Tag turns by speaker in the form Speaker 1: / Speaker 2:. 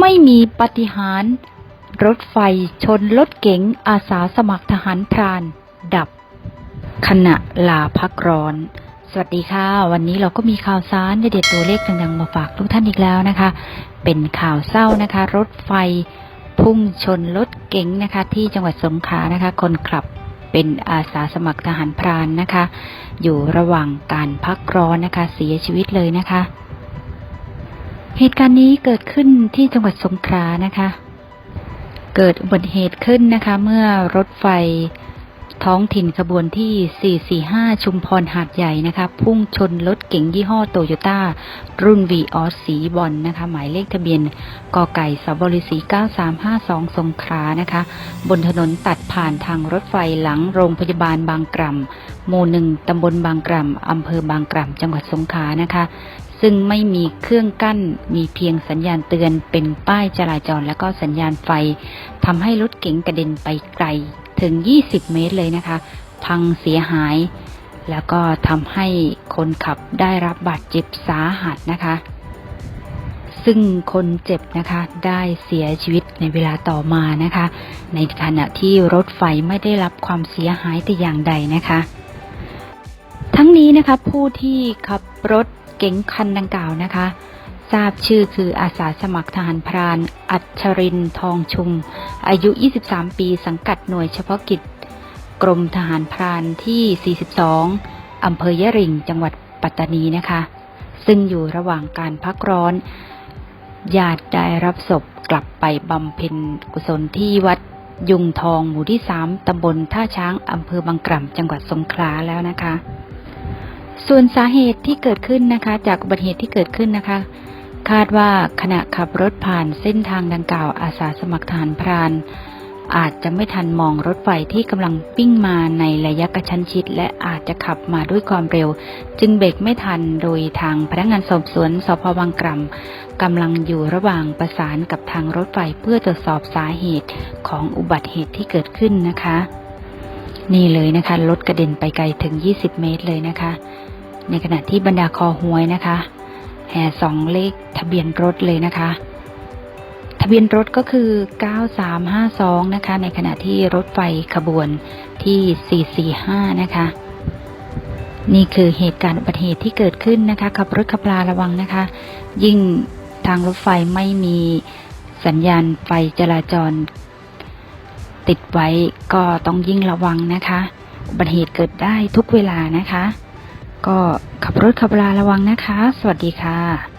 Speaker 1: ไม่มีปฏิหาร รถไฟชนรถเก๋งอาสาสมัครทหารพราน ดับ ขณะลาพักร้อน สวัสดีค่ะ วันนี้เราก็มีข่าวสารเด็ดตัวเลขดังๆมาฝากทุกท่านอีกแล้วนะคะ เป็นข่าวเศร้านะคะ รถไฟพุ่งชนรถเก๋งนะคะ ที่จังหวัดสงขลานะคะ คนขับเป็นอาสาสมัครทหารพรานนะคะ อยู่ระหว่างการพักร้อนนะคะ เสียชีวิตเลยนะคะ เหตุการณ์นี้เกิดขึ้นที่จังหวัดสงขลานะคะ เกิดอุบัติเหตุขึ้นนะคะ เมื่อรถไฟท้องถิ่นขบวนที่ 445 ชุมพรหาดใหญ่นะคะ พุ่งชนรถเก๋งยี่ห้อโตโยต้า รุ่น v ีออสสีบอลนะคะ หมายเลขทะเบียนกไก่สบริสี 9352 สงขลานะคะ บนถนนตัดผ่านทางรถไฟหลังโรงพยาบาลบางกร่ำหมู่หนึ่งตำบลบางกร่ำอำเภอบางกร่ำจังหวัดสงขลานะคะ ซึ่งไม่มีเครื่องกั้น มีเพียงสัญญาณเตือนเป็นป้ายจราจรและก็สัญญาณไฟทำให้รถเก๋งกระเด็นไปไกลถึง 20 เมตรเลยนะคะ พังเสียหาย แล้วก็ทำให้คนขับได้รับบาดเจ็บสาหัสนะคะ ซึ่งคนเจ็บนะคะได้เสียชีวิตในเวลาต่อมานะคะ ในขณะที่รถไฟไม่ได้รับความเสียหายแต่อย่างใดนะคะ ทั้งนี้นะคะผู้ที่ขับรถ เก๋งคันดังกล่าวนะคะ ทราบชื่อคืออาสาสมัครทหารพราน อัชรินทองชุม อายุ 23 ปีสังกัดหน่วยเฉพาะกิจ กรมทหารพรานที่ 42 อำเภอยะริงจังหวัดปัตตานีนะคะ ซึ่งอยู่ระหว่างการพักร้อนญาติได้รับศพกลับไปบำเพ็ญกุศลที่วัดยุงทองหมู่ที่ 3 ตำบลท่าช้าง อำเภอบางกล่ำจังหวัดสงขลาแล้วนะคะ ส่วนสาเหตุที่เกิดขึ้นนะคะ จากอุบัติเหตุที่เกิดขึ้นนะคะ คาดว่าขณะขับรถผ่านเส้นทางดังกล่าวอาสาสมัครทหารพรานอาจจะไม่ทันมองรถไฟที่กำลังปิ้งมาในระยะกระชั้นชิด และอาจจะขับมาด้วยความเร็ว จึงเบรกไม่ทันโดยทางพนักงานสอบสวนสพบางกล่ำกำลังอยู่ระหว่างประสานกับทางรถไฟเพื่อตรวจสอบสาเหตุของอุบัติเหตุที่เกิดขึ้นนะคะ นี่เลยนะคะรถกระเด็นไปไกลถึง 20 เมตรเลยนะคะ ในขณะที่บรรดาคอหวยนะคะ แห่สองเลขทะเบียนรถเลยนะคะ ทะเบียนรถก็คือ 9352 นะคะ ในขณะที่รถไฟขบวนที่ 445 นะคะ นี่คือเหตุการณ์อุบัติเหตุที่เกิดขึ้นนะคะ ขับรถขับลาระวังนะคะ ยิ่งทางรถไฟไม่มีสัญญาณไฟจราจร ติดไว้ก็ต้องยิ่งระวังนะคะ อุบัติเหตุเกิดได้ทุกเวลานะคะ ก็ขับรถขับราระวังนะคะ สวัสดีค่ะ